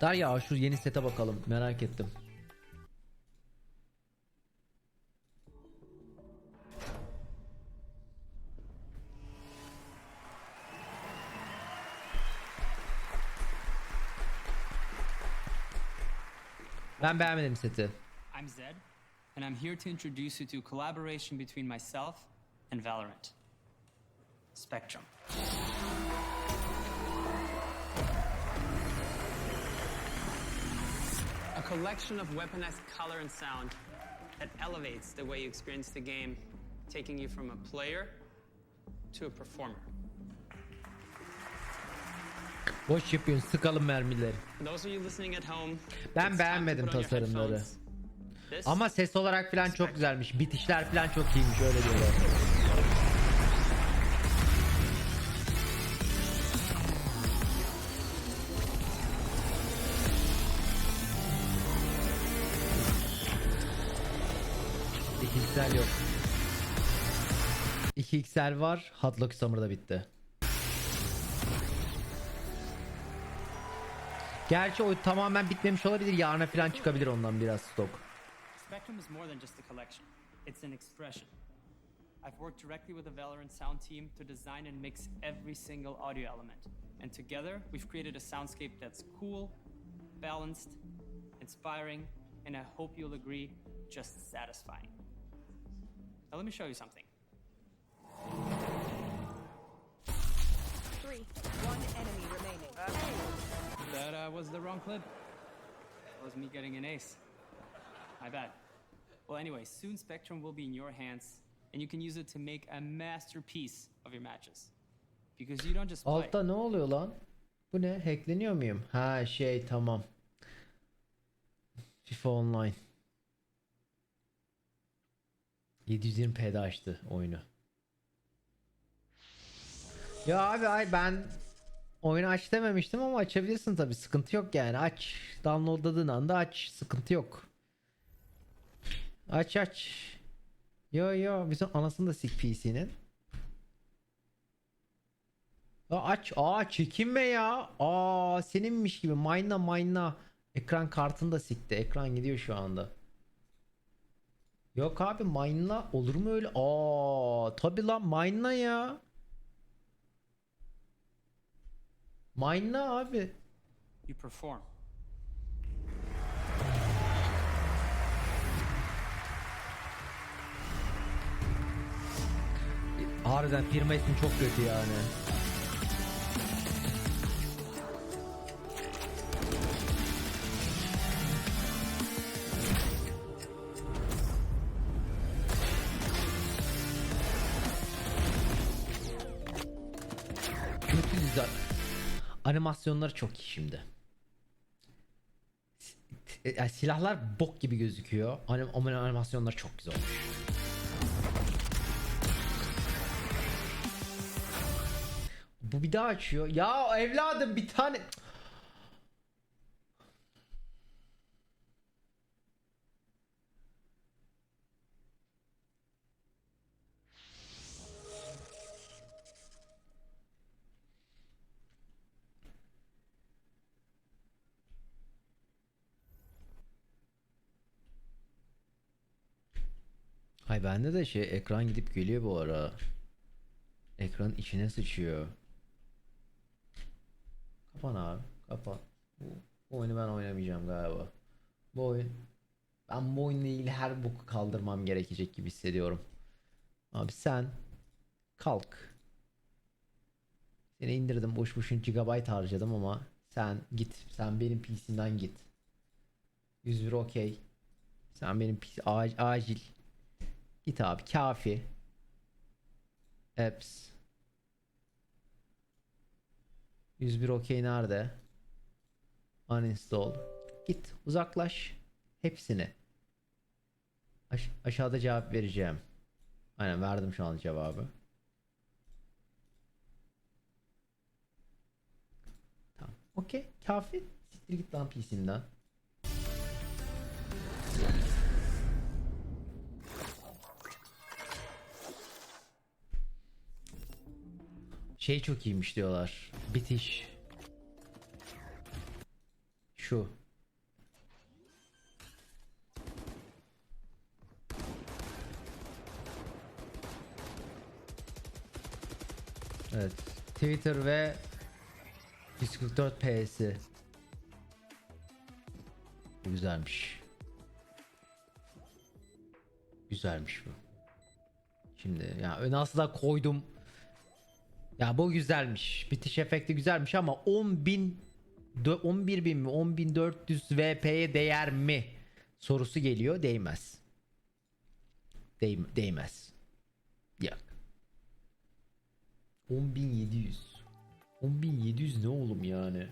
Darya şu yeni sete bakalım. Merak ettim. Ben beğenmedim seti. I'm Zed, and I'm here to introduce you to collaboration between myself and Valorant. Spectrum. Collection of weaponized color and sound that elevates the way you experience the game, taking you from a player to a performer. Boş yapıyorsun. Sıkalım mermileri. Those of you listening at home, Ben beğenmedim tasarımları. Ama ses olarak falan çok güzelmiş. Bitişler falan çok iyiymiş öyle diyorlar. İkiksel yok. 2XL var. Hotlock Summer'da bitti. Gerçi o tamamen bitmemiş olabilir. Yarına falan çıkabilir ondan biraz stok. Spectrum is more than just a collection, it's an expression. I've worked directly with the Valorant sound team to design and mix every single audio element. And together, we've created a soundscape that's cool, balanced, inspiring, and I hope you'll agree, just satisfying. Now, let me show you something. Three. One enemy remaining. That uh, was the wrong clip. That was me getting an ace. My bad. Well, anyway, soon Spectrum will be in your hands, and you can use it to make a masterpiece of your matches. Because you don't just play. Altta ne oluyor lan? Bu ne? Hackleniyor muyum? Ha şey tamam. FIFA Online. 720p'de açtı oyunu. Ya abi ay ben oyunu aç dememiştim ama açabilirsin tabi sıkıntı yok yani aç downloadladığın anda aç sıkıntı yok. Aç aç. Yo yo bizim anasını da sik PC'nin. Aç. Aa çekinme ya. Aa seninmiş gibi. Mayna mayna. Ekran kartını da sikti. Ekran gidiyor şu anda. Yok abi mayna olur mu öyle? Aa tabi lan mayna ya. Mayna abi. You perform. Harbiden firma ismi çok kötü yani. Animasyonları çok iyi şimdi. T- yani silahlar bok gibi gözüküyor. Anim animasyonlar çok güzel olmuş. Bu bir daha açıyor. Ya evladım bir tane... Hay bende de şey ekran gidip geliyor bu ara. Ekranın içine sıçıyor. Kapan abi. Kapan. Bu, bu oyunu ben oynamayacağım galiba. Bu oyun. Ben bu oyunla ilgili her boku kaldırmam gerekecek gibi hissediyorum. Abi sen kalk. Seni indirdim boş boşun gigabyte harcadım ama sen git. Sen benim PC'mden git. 101 okey. Sen benim PC ac- acil. Git abi kafi. Apps. 101 okey nerede? Uninstall. Git uzaklaş. Hepsini. Aş- aşağıda cevap vereceğim. Aynen verdim şu an cevabı. Tamam. Okey. Kafi. Siktir git lan PC'mden. Şey çok iyiymiş diyorlar. Bitiş. Şu. Evet. Twitter ve 144 PS'i. Güzelmiş. Güzelmiş bu. Şimdi ya ön asla koydum. Ya bu güzelmiş. Bitiş efekti güzelmiş ama 10.000 dö- 11.000 mi 10.400 VP'ye değer mi sorusu geliyor. Değmez. Değ- değmez. Yok. 10.700. 10.700 ne oğlum yani?